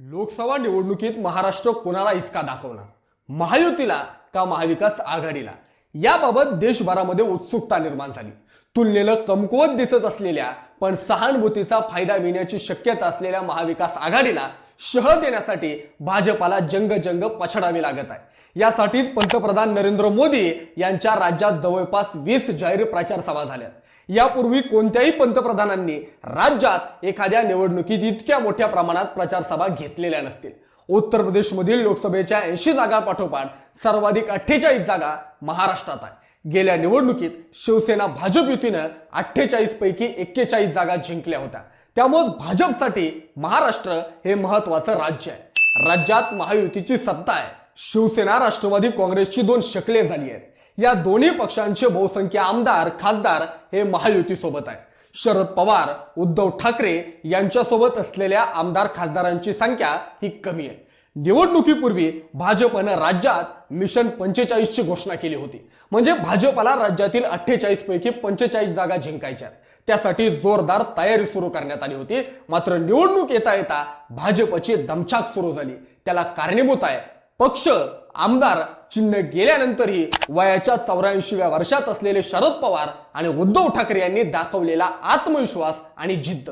लोकसभा निवडणुकीत महाराष्ट्र कोणाला इसका दाखवणार? महायुतीला का महाविकास आघाडीला? याबाबत देशभरामध्ये उत्सुकता निर्माण झाली. तुलनेनं कमकुवत दिसत असलेल्या पण सहानुभूतीचा फायदा मिळण्याची शक्यता असलेल्या महाविकास आघाडीला शह देण्यासाठी भाजपाला जंग जंग पछडावी लागत आहे. यासाठीच पंतप्रधान नरेंद्र मोदी यांच्या राज्यात जवळपास वीस जाहीर प्रचार सभा झाल्यात. यापूर्वी कोणत्याही पंतप्रधानांनी राज्यात एखाद्या निवडणुकीत इतक्या मोठ्या प्रमाणात प्रचार सभा घेतलेल्या नसतील. उत्तर प्रदेशमधील लोकसभेच्या ऐंशी जागा पाठोपाठ सर्वाधिक अठ्ठेचाळीस जागा महाराष्ट्रात आहे गेल्या निवडणुकीत शिवसेना भाजप युतीनं अठ्ठेचाळीस पैकी एक्केचाळीस जागा जिंकल्या होत्या. त्यामुळे भाजपसाठी महाराष्ट्र हे महत्वाचं राज्य आहे. राज्यात महायुतीची सत्ता आहे. शिवसेना राष्ट्रवादी काँग्रेसची दोन शकले झाली आहेत. या दोन्ही पक्षांचे बहुसंख्य आमदार खासदार हे महायुतीसोबत आहेत. शरद पवार उद्धव ठाकरे यांच्यासोबत असलेल्या आमदार खासदारांची संख्या ही कमी आहे. निवडणुकीपूर्वी भाजपनं राज्यात मिशन पंचेचाळीसची घोषणा केली होती. म्हणजे भाजपला राज्यातील अठ्ठेचाळीस पैकी पंचेचाळीस जागा जिंकायच्या त्यासाठी जोरदार तयारी सुरू करण्यात आली होती. मात्र निवडणूक येता येता भाजपची दमछाक सुरू झाली. त्याला कारणीभूत आहे. पक्ष आमदार चिन्ह गेल्यानंतरही वयाच्या चौऱ्याऐंशीव्या वर्षात असलेले शरद पवार आणि उद्धव ठाकरे यांनी दाखवलेला आत्मविश्वास आणि जिद्द.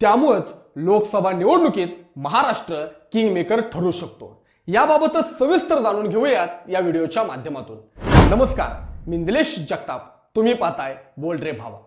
त्यामुळेच लोकसभा निवडणुकीत महाराष्ट्र किंगमेकर ठरू शकतो. याबाबतच सविस्तर जाणून घेऊयात या व्हिडिओच्या माध्यमातून. नमस्कार मी निलेश जगताप. तुम्ही पाहताय बोल रे भावा.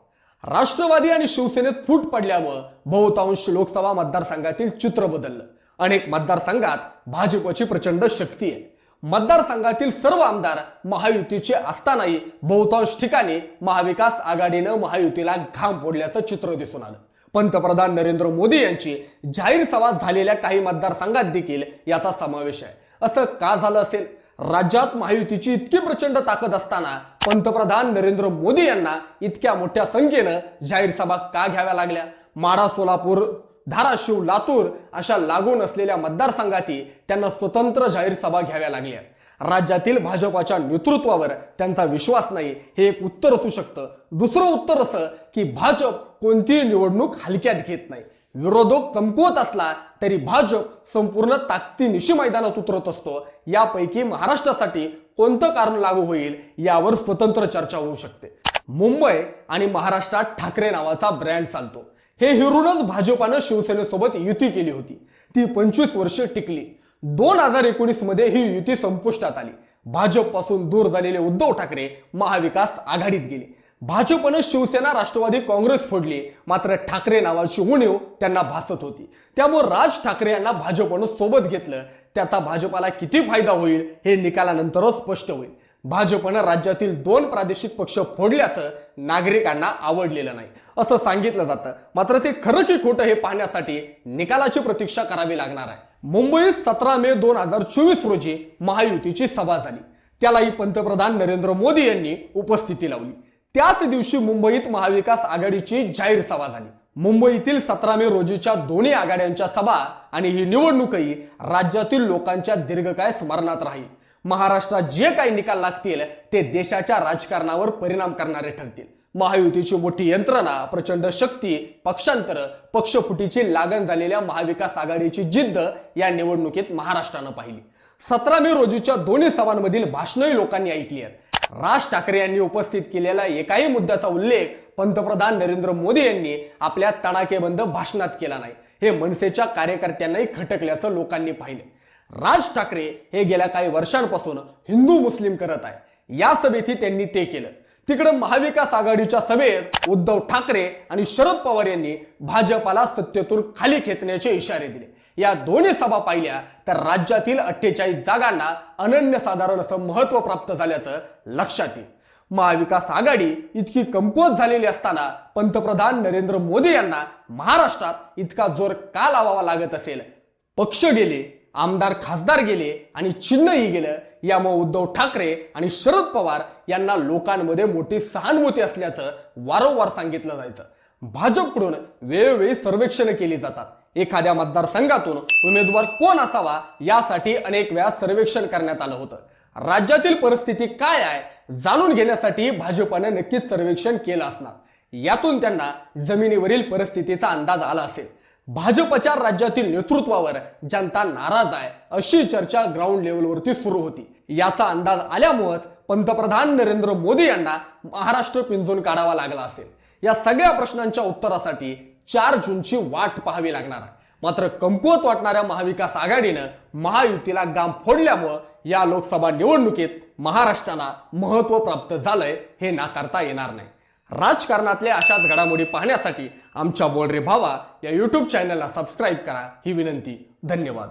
राष्ट्रवादी आणि शिवसेनेत फूट पडल्यामुळं बहुतांश लोकसभा मतदारसंघातील चित्र बदललं. अनेक मतदारसंघात भाजपची प्रचंड शक्ती आहे. मतदारसंघातील सर्व आमदार महायुतीचे असतानाही बहुतांश ठिकाणी महाविकास आघाडीनं महायुतीला घाम फोडल्याचं चित्र दिसून आलं. पंतप्रधान नरेंद्र मोदी यांची जाहीर सभा झालेल्या काही मतदारसंघात देखील याचा समावेश आहे. असं का झालं असेल? राज्यात महायुतीची इतकी प्रचंड ताकद असताना पंतप्रधान नरेंद्र मोदी यांना इतक्या मोठ्या संख्येनं जाहीर सभा का घ्याव्या लागल्या? माढा सोलापूर धाराशिव लातूर अशा लागून असलेल्या मतदारसंघातही त्यांना स्वतंत्र जाहीर सभा घ्याव्या लागल्या. राज्यातील भाजपाच्या नेतृत्वावर त्यांचा विश्वास नाही हे एक उत्तर असू शकतं. दुसरं उत्तर असं की भाजप कोणतीही निवडणूक हलक्यात घेत नाही. विरोधक कमकुवत असला तरी भाजप संपूर्ण ताकदीनिशी मैदानात उतरत असतो. यापैकी महाराष्ट्रासाठी कोणतं कारण लागू होईल यावर स्वतंत्र चर्चा होऊ शकते. मुंबई आणि महाराष्ट्रात ठाकरे नावाचा ब्रँड चालतो. हे हिरूनच भाजपानं शिवसेनेसोबत युती केली होती. ती पंचवीस वर्ष टिकली. दोन हजार एकोणीसमध्ये ही युती संपुष्टात आली. भाजपपासून दूर झालेले उद्धव ठाकरे महाविकास आघाडीत गेले. भाजपनं शिवसेना राष्ट्रवादी काँग्रेस फोडली. मात्र ठाकरे नावाची उणीव त्यांना भासत होती. त्यामुळे राज ठाकरे यांना भाजपनं सोबत घेतलं. त्याचा भाजपाला किती फायदा होईल हे निकालानंतरच स्पष्ट होईल. भाजपनं राज्यातील दोन प्रादेशिक पक्ष फोडल्याचं नागरिकांना आवडलेलं नाही. असं सांगितलं जातं. मात्र ते खरं की खोटं हे पाहण्यासाठी निकालाची प्रतीक्षा करावी लागणार आहे. मुंबईत सतरा मे दोन हजार चोवीस रोजी महायुतीची सभा झाली. त्यालाही पंतप्रधान नरेंद्र मोदी यांनी उपस्थिती लावली. त्याच दिवशी मुंबईत महाविकास आघाडीची जाहीर सभा झाली. मुंबईतील सतरा मे रोजीच्या दोन्ही आघाड्यांच्या सभा आणि ही निवडणूकही राज्यातील लोकांच्या दीर्घकाळ स्मरणात राहील. महाराष्ट्रात जे काही निकाल लागतील ते देशाच्या राजकारणावर परिणाम करणारे ठरतील. महायुतीची मोठी यंत्रणा प्रचंड शक्ती पक्षांतर पक्षफुटीची लागण झालेल्या महाविकास आघाडीची जिद्द या निवडणुकीत महाराष्ट्रानं पाहिली. सतरा मे रोजीच्या दोन्ही सभांमधील भाषणही लोकांनी ऐकली आहेत. राज ठाकरे यांनी उपस्थित केलेल्या एकाही मुद्द्याचा उल्लेख पंतप्रधान नरेंद्र मोदी यांनी आपल्या तडाखेबंद भाषणात केला नाही. हे मनसेच्या कार्यकर्त्यांनाही खटकल्याचं लोकांनी पाहिलं. राज ठाकरे हे गेल्या काही वर्षांपासून हिंदू मुस्लिम करत आहे. या सभेतही त्यांनी ते केलं. तिकडे महाविकास आघाडीच्या सभेत उद्धव ठाकरे आणि शरद पवार यांनी भाजपाला सत्तेतून खाली खेचण्याचे इशारे दिले. या दोन्ही सभा पाहिल्या तर राज्यातील अठ्ठेचाळीस जागांना अनन्यसाधारण असं महत्त्व प्राप्त झाल्याचं लक्षात येईल. महाविकास आघाडी इतकी कमकुवत झालेली असताना पंतप्रधान नरेंद्र मोदी यांना महाराष्ट्रात इतका जोर का लावावा लागत असेल? पक्ष गेले आमदार खासदार गेले आणि चिन्हही गेलं यामुळे उद्धव ठाकरे आणि शरद पवार यांना लोकांमध्ये मोठी सहानुभूती असल्याचं वारंवार सांगितलं जायचं. भाजपकडून वेळोवेळी सर्वेक्षण केली जातात. एखाद्या मतदारसंघातून उमेदवार कोण असावा यासाठी अनेक वेळा सर्वेक्षण करण्यात आलं होतं. राज्यातील परिस्थिती काय आहे जाणून घेण्यासाठी भाजपाने नक्कीच सर्वेक्षण केलं असणार. यातून त्यांना जमिनीवरील परिस्थितीचा अंदाज आला असेल. भाजपच्या राज्यातील नेतृत्वावर जनता नाराज आहे अशी चर्चा ग्राउंड लेवलवरती सुरू होती. याचा अंदाज आल्यामुळेच पंतप्रधान नरेंद्र मोदी यांना महाराष्ट्र पिंजून काढावा लागला असेल. या सगळ्या प्रश्नांच्या उत्तरासाठी चार जूनची वाट पाहावी लागणार आहे. मात्र कमकुवत वाटणाऱ्या महाविकास आघाडीनं महायुतीला गाम फोडल्यामुळं या लोकसभा निवडणुकीत महाराष्ट्राला महत्त्व प्राप्त झालंय हे नाकारता येणार नाही. राजकारणातल्या अशाच घडामोडी पाहण्यासाठी आमच्या बोलरे भावा या यूट्यूब चॅनलला सबस्क्राईब करा. ही विनंती. धन्यवाद.